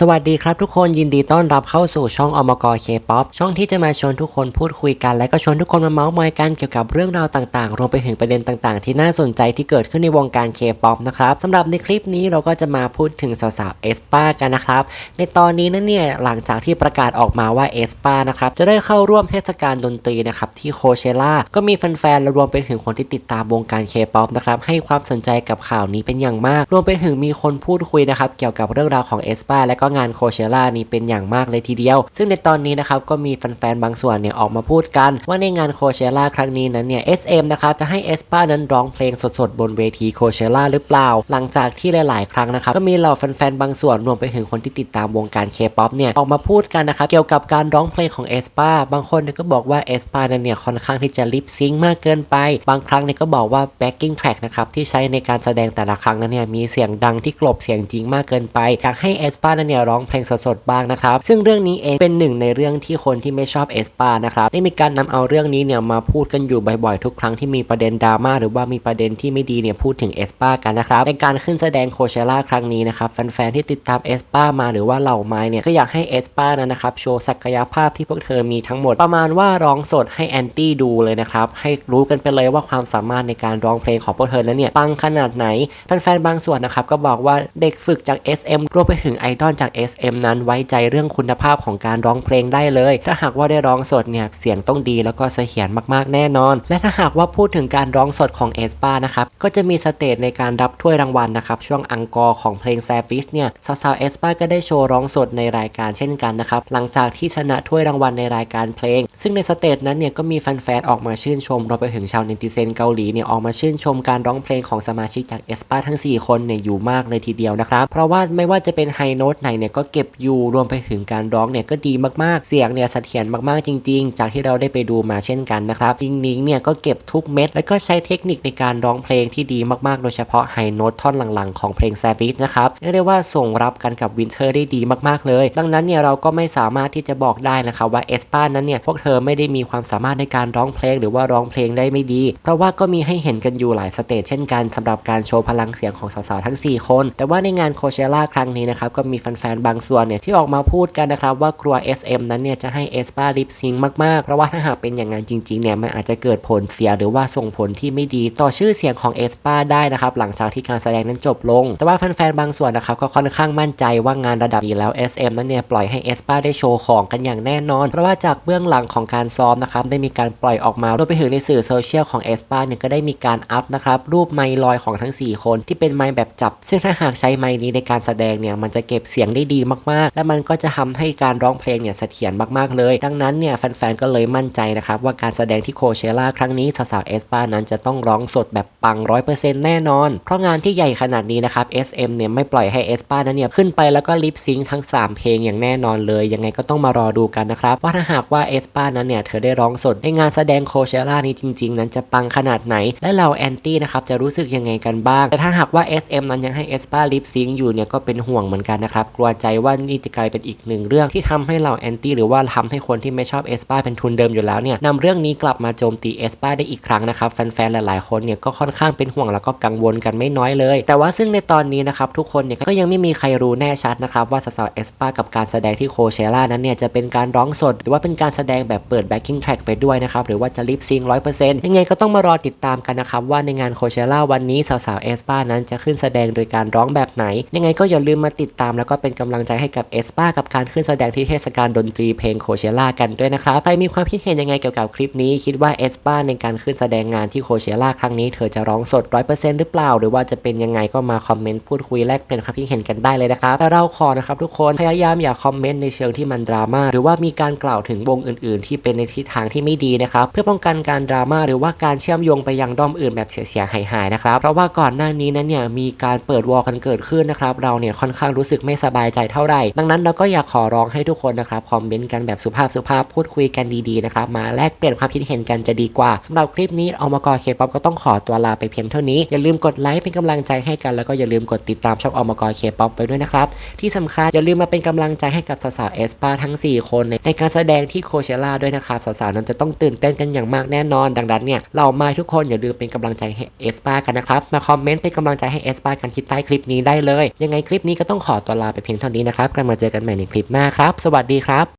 สวัสดีครับทุกคนยินดีต้อนรับเข้าสู่ช่องอมกรเคป๊อปช่องที่จะมาชวนทุกคนพูดคุยกัน และก็ชวนทุกคนมาเมาส์มอยกันเกี่ยวกับเรื่องราวต่างๆ รวมไปถึงประเด็นต่างๆ ที่น่าสนใจที่เกิดขึ้นในวงการเคป๊อปนะครับสำหรับในคลิปนี้เราก็จะมาพูดถึงสาวๆเอสปากันนะครับ ในตอนนี้นั่นเนี่ยหลังจากที่ประกาศออกมาว่าเอสปานะครับจะได้เข้าร่วมเทศกาลดนตรีนะครับที่โคเชล่าก็มีแฟนๆและรวมไปถึงคนที่ติดตามวงการเคป๊อปนะครับให้ความสนใจกับข่าวนี้เป็นอย่างมาก รวมไปถึงมีคนพูดคุยนะครับเกี่ยวกับเรื่องราวของเอสปาและก็งานโคเชล่านี้เป็นอย่างมากเลยทีเดียว ซึ่งในตอนนี้นะครับก็มีแฟนๆบางส่วนเนี่ยออกมาพูดกัน ว่าในงานโคเชล่าครั้งนี้นั้นเนี่ย SM นะครับจะให้เอสปานั้นร้องเพลงสดๆ บนเวทีโคเชล่าหรือเปล่า หลังจากที่หลายๆ ครั้งนะครับก็มีเหล่าแฟนๆบางส่วนรวมไปถึงคนที่ติดตามวงการเคป๊อปเนี่ยออกมาพูดกันนะครับเกี่ยวกับการร้องเพลงของเอสปาบางคนก็บอกว่าเอสปานั้นเนี่ยค่อนข้างที่จะลิปซิงค์มากเกินไป บางครั้งเนี่ยก็บอกว่า backing track นะครับที่ใช้ในการแสดงแต่ละครั้งนั้นเนี่ยมีเสียงดังที่กลบเสียงจริงมากเกินไปอยากให้เอสปานั้นเนี่ยร้องเพลงสดๆบ้างนะครับ ซึ่งเรื่องนี้เองเป็นหนึ่งในเรื่องที่คนที่ไม่ชอบเอสปานะครับได้มีการนำเอาเรื่องนี้เนี่ยมาพูดกันอยู่บ่อยๆ ทุกครั้งที่มีประเด็นดราม่าหรือว่ามีประเด็นที่ไม่ดีเนี่ยพูดถึงเอสปากันนะครับในการขึ้นแสดงโคเชล่าครั้งนี้นะครับแฟนๆที่ติดตามเอสปามาหรือว่าเหล่าไม้เนี่ยก็อยากให้เอสปานั้นนะครับโชว์ศักยภาพที่พวกเธอมีทั้งหมดประมาณว่าร้องสดให้แอนตี้ดูเลยนะครับให้รู้กันไปเลยว่าความสามารถในการร้องเพลงของพวกเธอนั้นเนี่ยปังขนาดไหนแฟนๆบางส่วนนะครับก็บอกว่าเด็กฝึกจาก SM รวมไปถึงไอดอลจาก SM นั้นไว้ใจเรื่องคุณภาพของการร้องเพลงได้เลย ถ้าหากว่าได้ร้องสดเนี่ยเสียงต้องดีแล้วก็เสถียรมากๆแน่นอน และถ้าหากว่าพูดถึงการร้องสดของเอสปานะครับก็จะมีสเตจในการรับถ้วยรางวัลนะครับช่วงอังกอร์ของเพลงแซฟิชเนี่ยสาวๆเอสปาก็ได้โชว์ร้องสดในรายการเช่นกันนะครับหลังจากที่ชนะถ้วยรางวัลในรายการเพลง ซึ่งในสเตจนั้นเนี่ยก็มีแฟนๆออกมาชื่นชมรวมไปถึงชาวเนติเซนเกาหลีเนี่ยออกมาชื่นชมการร้องเพลงของสมาชิกจากเอสปาทั้ง 4 คนเนี่ยอยู่มากเลยทีเดียวนะครับเพราะว่าไม่ว่าจะเป็นไฮโน้ตไหนเนี่ยก็เก็บอยู่รวมไปถึงการร้องเนี่ยก็ดีมากๆ เสียงเนี่ยเสถียรมากๆจริง ๆ จากที่เราได้ไปดูมาเช่นกันนะครับลิงนิงเนี่ยก็เก็บทุกเม็ด แล้วก็ใช้เทคนิคในการร้องเพลงที่ดีมากๆ โดยเฉพาะไฮโน้ตท่อนหลังๆ ของเพลงแซวิชนะครับเรียกได้ว่าส่งรับกันกับวินเทอร์ได้ดีมากๆเลย ดังนั้นเนี่ยเราก็ไม่สามารถที่จะบอกได้นะครับว่าเอสปานั้นเนี่ยพวกเธอไม่ได้มีความสามารถในการร้องเพลงหรือว่าร้องเพลงได้ไม่ดี เพราะว่าก็มีให้เห็นกันอยู่หลายสเตจเช่นกันสำหรับการโชว์พลังเสียงของสาวๆทั้ง 4 คน แต่ว่าในงานโคเชล่าครั้งนี้นะครับก็มีแฟนบางส่วนเนี่ยที่ออกมาพูดกันนะครับว่ากลัว SM นั้นเนี่ยจะให้เอสปาลิปซิงมากๆ เพราะว่าถ้าหากเป็นอย่างนั้นจริงๆเนี่ยมันอาจจะเกิดผลเสียหรือว่าส่งผลที่ไม่ดีต่อชื่อเสียงของเอสปาได้นะครับหลังจากที่การแสดงนั้นจบลง แต่ว่าแฟนๆบางส่วนนะครับก็ค่อนข้างมั่นใจว่างานระดับนี้แล้ว SM นั้นเนี่ยปล่อยให้เอสปาได้โชว์ของกันอย่างแน่นอน เพราะว่าจากเบื้องหลังของการซ้อมนะครับได้มีการปล่อยออกมารวมไปถึงในสื่อโซเชียลของเอสปาเนี่ยก็ได้มีการอัพนะครับรูปไมค์ลอยของทั้ง 4 คนที่เป็นไมค์แบบจับ ซึ่งถ้าหากใช้ไมค์นี้ในการแสดงเนี่ยมันจะเก็บเสียงได้ดีมากๆ และมันก็จะทำให้การร้องเพลงเนี่ยเสถียรมากๆเลย ดังนั้นเนี่ยแฟนๆก็เลยมั่นใจนะครับว่าการแสดงที่โคเชล่าครั้งนี้สาวๆเอสปานั้นจะต้องร้องสดแบบปัง100%แน่นอน เพราะงานที่ใหญ่ขนาดนี้นะครับ SM เนี่ยไม่ปล่อยให้เอสปานั้นเนี่ยขึ้นไปแล้วก็ลิปซิงค์ทั้ง 3 เพลงอย่างแน่นอนเลย ยังไงก็ต้องมารอดูกันนะครับว่าถ้าหากว่าเอสปานั้นเนี่ยเธอได้ร้องสดในงานแสดงโคเชล่านี้จริง ๆ นั้นจะปังขนาดไหน และเราแอนตี้นะครับจะรู้สึกยังไงกันบ้าง แต่ถ้าหากว่า SM นั้นยังให้เอสปาลิปซิงอยู่เนี่ยก็เป็นห่วงเหมือนกันนะครับกลัวใจว่านี่จะกลายเป็นอีกหนึ่งเรื่องที่ทำให้เราแอนตี้หรือว่าทำให้คนที่ไม่ชอบเอสปาเป็นทุนเดิมอยู่แล้วเนี่ยนำเรื่องนี้กลับมาโจมตีเอสปาได้อีกครั้งนะครับแฟนๆหลายๆคนเนี่ยก็ค่อนข้างเป็นห่วงแล้วก็กังวลกันไม่น้อยเลย แต่ว่าซึ่งในตอนนี้นะครับทุกคนเนี่ยก็ยังไม่มีใครรู้แน่ชัดนะครับว่าสาวๆเอสปากับการแสดงที่โคเชล่านั้นเนี่ยจะเป็นการร้องสด หรือว่าเป็นการแสดงแบบเปิดแบ็กกิ้งแทร็กไปด้วยนะครับหรือว่าจะลิปซิงร้อยเปอร์เซ็นต์ยังไงก็ต้องมารอติดตามกันนะครับว่าในงานโคเชล่าวันนี้สาวๆเอสปานั้นจะขึ้นแสดงโดยการร้องแบบไหน ยังไงก็อย่าลืมมาติดตามแล้วก็เป็นกำลังใจให้กับเอสป้ากับการขึ้นแสดงที่เทศกาลดนตรีเพลงโคเชล่ากันด้วยนะครับใครมีความคิดเห็นยังไงเกี่ยวกับคลิปนี้ คิดว่าเอสป้าในการขึ้นแสดงงานที่โคเชล่าครั้งนี้เธอจะร้องสด100%หรือเปล่า หรือว่าจะเป็นยังไงก็มาคอมเมนต์พูดคุยแลกเปลี่ยนความคิดเห็นกันได้เลยนะครับแต่เราขอนะครับทุกคนพยายามอย่าคอมเมนต์ในเชิงที่มันดราม่าหรือว่ามีการกล่าวถึงวงอื่น ๆ ที่เป็นในทิศทางที่ไม่ดีนะครับเพื่อป้องกันการดราม่าหรือว่าการเชื่อมโยงไปยังด้อมอื่นแบบเสียๆหายๆนะครับเพราะว่าก่อนหน้านี้นั้นเนี่ยมีการเปิดวอลกันเกิดขึ้นนะครับเราเนี่ยค่อนข้างรู้สึกไม่สบายใจเท่าไหร่ ดังนั้นเราก็อยากขอร้องให้ทุกคนนะครับคอมเมนต์กันแบบสุภาพสุภาพพูดคุยกันดีๆนะครับมาแลกเปลี่ยนความคิดเห็นกันจะดีกว่าสำหรับคลิปนี้เอามากอเคป๊อปก็ต้องขอตัวลาไปเพียงเท่านี้อย่าลืมกดไลค์เป็นกำลังใจให้กันแล้วก็อย่าลืมกดติดตามช่องอมกเคป๊อปไปด้วยนะครับที่สำคัญอย่าลืมมาเป็นกำลังใจให้กับสาวๆเอสปาทั้ง 4คนในในการแสดงที่โคเชล่าด้วยนะครับสาวๆนั้นจะต้องตื่นเต้นกันอย่างมากแน่นอน ดังนั้นเนี่ยเรามาทุกคนอย่าลืมเป็นกำลังใจให้เอสปากันนะครับมาคอมเมนต์เป็นกำลังใจให้เอสปากันที่ใต้คลิปนี้ได้เลย ยังไงคลิปนี้ก็ต้องขอตัวลาไปเพียงเท่านี้นะครับกลับมาเจอกันใหม่ในคลิปหน้าครับ สวัสดีครับ